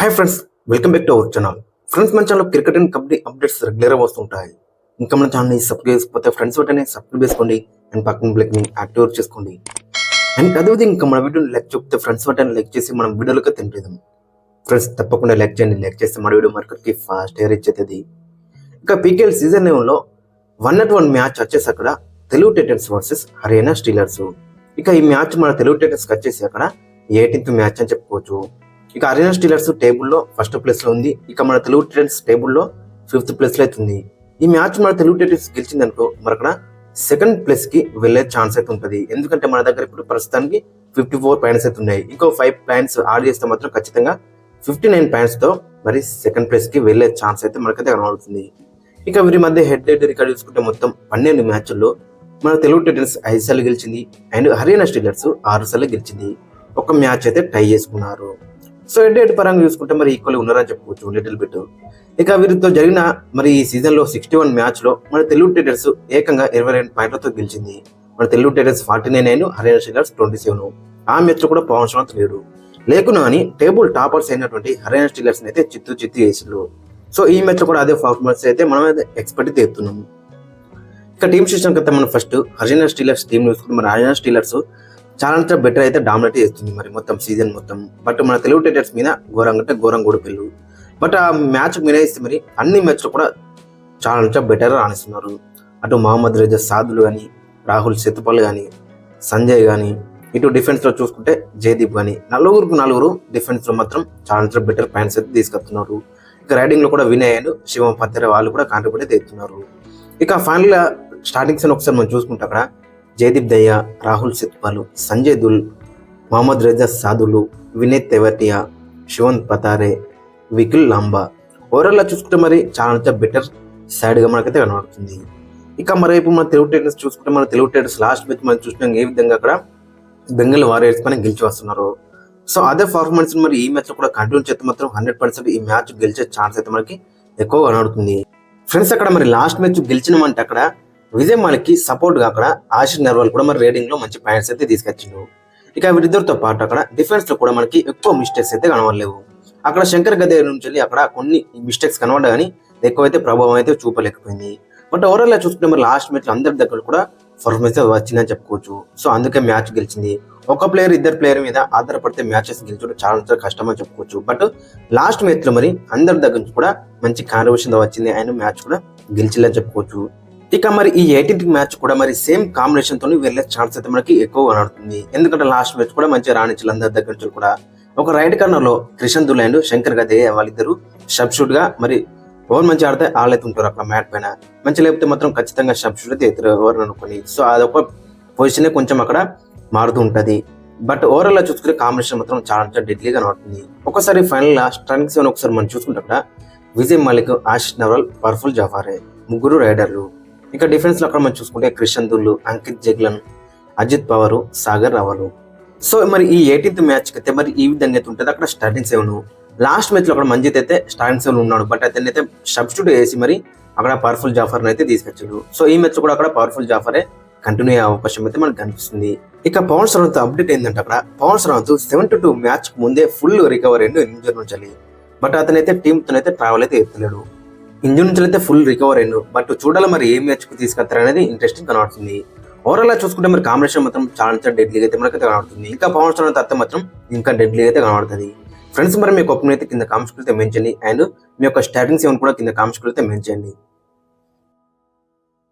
Hi friends welcome back to our channel friends మన channel cricket and kabaddi updates రెగ్యులర్గా వస్తుంటాయి. ఇంకా మన ఛానల్ని సబ్స్క్రైబ్ చేసుకోతే ఫ్రెండ్స్ వెంటనే సబ్స్క్రైబ్ చేసుకోండి. అండ్ పక్కన బ్లెక్ని యాక్టివేట్ చేసుకోండి. అండ్ అదేవిధంగా ఇంకా మన వీడియోని లైక్ చెప్తే ఫ్రెండ్స్ వెంటనే లైక్ చేసి మనం వీడియోలోకి తింటాం ఫ్రెండ్స్ తప్పకుండా లైక్ చేయండి. లైక్ చేస్తే మన వీడియో మార్కెట్కి ఫాస్ట్ ఎయిర్ ఇచ్చేది ఇంకా పీకేఎల్ సీజన్ లెవెన్లో వన్ నాట్ వన్ మ్యాచ్ వచ్చేసి అక్కడ Telugu Titans versus Haryana Steelers ఇక ఈ మ్యాచ్ మన తెలుగు టైటన్స్కి వచ్చేసి అక్కడ ఎయిటీన్త్ మ్యాచ్ అని చెప్పుకోవచ్చు. ఇక హర్యానా స్టీలర్స్ టేబుల్లో ఫస్ట్ ప్లేస్లో ఉంది. ఇక మన తెలుగు టైటన్స్ టేబుల్లో ఫిఫ్త్ ప్లేస్లో అయితే ఉంది. ఈ మ్యాచ్ మన తెలుగు టైటన్స్ గెలిచిందనుకో మరక్కడ సెకండ్ ప్లేస్కి వెళ్ళే ఛాన్స్ అయితే ఉంటుంది. ఎందుకంటే మన దగ్గర ఇప్పుడు ప్రస్తుతానికి ఫిఫ్టీ ఫోర్ పాయింట్స్ అయితే ఉన్నాయి. ఇంకో ఫైవ్ పాయింట్స్ ఆడ్ చేస్తే మాత్రం ఖచ్చితంగా ఫిఫ్టీ నైన్ పాయింట్స్తో మరి సెకండ్ ప్లేస్కి వెళ్ళే ఛాన్స్ అయితే మనకైతే కనబడుతుంది. ఇక వీరి మధ్య హెడ్ హెడ్ రికార్డ్ చూసుకుంటే మొత్తం పన్నెండు మ్యాచ్ల్లో మన తెలుగు టైటన్స్ ఐదు సార్లు గెలిచింది. అండ్ హర్యానా స్టీలర్స్ ఆరు సార్లు గెలిచింది. ఒక మ్యాచ్ అయితే టై చేసుకున్నారు. సో హెడ్ హెడ్ పరంగా చూసుకుంటే మరి ఈక్వల్ ఉన్నారని చెప్పుకోవచ్చు లిటిల్ బిట్ ఇక వీరితో జరిగిన మరి ఈ సీజన్లో సిక్స్టీ వన్ మ్యాచ్లో మన తెలుగు టేటర్స్ ఏకంగా ఇరవై రెండు పాయింట్లతో గెలిచింది. మన తెలుగు టైటన్స్ ఫార్టీ నైన్ అయిన హర్యానా స్టీలర్స్ ట్వంటీ సెవెన్ ఆ మ్యాచ్లో కూడా పవన్ శ్రీనాథ్ లేడు. లేకున్నా అని టేబుల్ టాపర్స్ అయినటువంటి హర్యానా స్టీలర్స్ అయితే చిత్తు చిత్తు చేసిండ్రు సో ఈ మ్యాచ్లో కూడా అదే పర్ఫార్మెన్స్ అయితే మనం అయితే ఎక్స్పెక్ట్ చేస్తున్నాం ఇక టీమ్ సిస్టమ్ కదా మనం ఫస్ట్ హర్యానా స్టీలర్స్ టీమ్ చూసుకుంటే మన హర్యానా స్టీలర్స్ చాలా అంటే బెటర్ అయితే డామినేట్ చేస్తుంది మరి మొత్తం సీజన్ మొత్తం. బట్ మన తెలుగు టైటర్స్ మీద ఘోరంగా అంటే ఘోరం గొడపిల్లు బట్ ఆ మ్యాచ్ మినహాయిస్తే మరి అన్ని మ్యాచ్లో కూడా చాలా అంటే బెటర్ రాణిస్తున్నారు. అటు మహమ్మద్ రజా సాదులు కానీ రాహుల్ శతపల్ కానీ సంజయ్ కానీ ఇటు డిఫెన్స్లో చూసుకుంటే జయదీప్ కానీ నలుగురికి నలుగురు డిఫెన్స్లో మాత్రం చాలా అంటే బెటర్ పాయింట్స్ అయితే తీసుకొస్తున్నారు. ఇక రైడింగ్లో కూడా వినయ్ అండ్ శివం పత్తెర వాళ్ళు కూడా కాంట్రిబ్యూట్ అయితే ఇస్తున్నారు ఇక ఫైనల్ స్టార్టింగ్స్ అని ఒకసారి మనం చూసుకుంటే అక్కడ జయదీప్ దయ్య రాహుల్ సిత్పాలు సంజయ్ దుల్ మహమ్మద్ రజా సాధులు వినయ్ తెవటియా శివంత్ పతారే వికిల్ లాంబా. ఓవరాల్గా చూసుకుంటే మరి చాలా బెటర్ సైడ్గా మనకైతే కనబడుతుంది. ఇక మరైపు మన తెలుగు టైటన్స్ చూసుకుంటే మన తెలుగు టైటన్స్ లాస్ట్ మ్యాచ్ మనం చూసినాం ఏ విధంగా అక్కడ బెంగాల్ వారియర్స్ పైన గెలిచి వస్తున్నారు సో అదే పర్ఫార్మెన్స్ మరి ఈ మ్యాచ్లో కూడా కంటిన్యూ చేస్తే మాత్రం హండ్రెడ్ పర్సెంట్ ఈ మ్యాచ్ గెలిచే ఛాన్స్ అయితే మనకి ఎక్కువ కనబడుతుంది. ఫ్రెండ్స్ అక్కడ మరి లాస్ట్ మ్యాచ్ గెలిచినామంటే అక్కడ విజయ్ మనకి సపోర్ట్గా అక్కడ ఆశిష్ నర్వాల్ కూడా మరి రేటింగ్లో మంచి పాయింట్స్ అయితే తీసుకొచ్చిండు ఇక వీరిద్దరితో పాటు అక్కడ డిఫెన్స్లో కూడా మనకి ఎక్కువ మిస్టేక్స్ అయితే కనబడలేవు. అక్కడ శంకర్ గదే నుంచి వెళ్ళి అక్కడ కొన్ని మిస్టేక్స్ కనబడ్డా కానీ ఎక్కువైతే ప్రభావం అయితే చూపలేకపోయింది. బట్ ఓవరాల్ చూసుకుంటే మరి లాస్ట్ మ్యాచ్ అందరి దగ్గర కూడా పర్ఫార్మెన్స్ వచ్చిందని చెప్పుకోవచ్చు. సో అందుకే మ్యాచ్ గెలిచింది. ఒక ప్లేయర్ ఇద్దరు ప్లేయర్ మీద ఆధారపడితే మ్యాచెస్ గెలిచడం చాలా చాలా కష్టం అని చెప్పుకోవచ్చు. బట్ లాస్ట్ మ్యాచ్లో మరి అందరి దగ్గర నుంచి కూడా మంచి కాంట్రిబ్యూషన్ వచ్చింది. ఆయన మ్యాచ్ కూడా గెలిచిందని చెప్పుకోవచ్చు. ఇక మరి ఈ ఎయిటీన్త్ మ్యాచ్ కూడా మరి సేమ్ కాంబినేషన్ తోని వెళ్ళే ఛాన్స్ అయితే మనకి ఎక్కువ కనబడుతుంది. ఎందుకంటే లాస్ట్ మ్యాచ్ కూడా మంచిగా రాణించాలి అందరి దగ్గర నుంచి కూడా. ఒక రైట్ కార్నర్లో క్రిషన్ దుల్ అండ్ శంకర్ గదే వాళ్ళిద్దరు సబ్స్టిట్యూట్గా మరి ఎవరు మంచి ఆడితే ఆడలేదు ఉంటారు అక్కడ మ్యాట్ పైన. మంచి లేకపోతే మాత్రం ఖచ్చితంగా సబ్స్టిట్యూట్ అయితే ఎదురు ఎవరు అనుకుని. సో అదొక పొజిషన్ కొంచెం అక్కడ మారుతూ ఉంటది. బట్ ఓవరాల్గా చూసుకుంటే కాంబినేషన్ మాత్రం చాలా చాలా డెడ్లీగా కనబడుతుంది. ఒకసారి ఫైనల్ లా స్ట్రైక్ సెవెన్ ఒకసారి మనం చూసుకుంటే అక్కడ విజయ్ మలిక్ ఆశిష్ నవల్ పర్ఫుల్ జఫారే ముగ్గురు రైడర్లు. ఇక డిఫెన్స్లో అక్కడ మనం చూసుకుంటే క్రిషన్ దుల్లు అంకిత్ జగ్లన్ అజిత్ పవరు సాగర్ రావలు. సో మరి ఈ ఎయిటీన్త్ మ్యాచ్కి అయితే మరి ఈ విధంగా అయితే ఉంటుంది. అక్కడ స్టార్టింగ్ సెవెన్ లాస్ట్ మ్యాచ్లో అక్కడ మంజిత్ అయితే స్టార్టింగ్ సెవెన్ ఉన్నాడు. బట్ అతన్ని అయితే సబ్స్టిట్యూట్ చేసి మరి అక్కడ పవర్ఫుల్ జాఫర్ అయితే తీసుకొచ్చాడు. సో ఈ మ్యాచ్ కూడా అక్కడ పవర్ఫుల్ జాఫరే కంటిన్యూ అయ్యే అవకాశం అయితే మనకు కనిపిస్తుంది. ఇక పవన్ సరవత్ అప్డేట్ ఏంటంటే అక్కడ Pawan Sehrawat seven to two match ముందే ఫుల్ రికవర్ అయ్యిండు ఇంజర్ నుంచి బట్ అతనైతే టీంతో అయితే ట్రావెల్ అయితే ఎత్తలేడు. ఇంజన్ నుంచి అయితే ఫుల్ రికవర్ అయ్యాను బట్ చూడాలి మరి ఏం మ్యాచ్కు తీసుకెళ్తారు అనేది ఇంట్రెస్టింగ్ కనబడుతుంది. ఓవరాల్ చూసుకుంటే మరి కాంబినేషన్ మాత్రం చాలా డెడ్లీగా అయితే మనకైతే కనబడుతుంది. ఇంకా పవన్ స్టార్ అత్త మాత్రం ఇంకా డెడ్లీగా అయితే కనబడుతుంది. ఫ్రెండ్స్ మరి మీ ఒపీనియన్ అయితే కింద కామెంట్స్ అయితే మెన్షన్ అండ్ మీ యొక్క స్టార్టింగ్ ఏమైనా కూడా కింద కామెంట్స్ అయితే మెన్షన్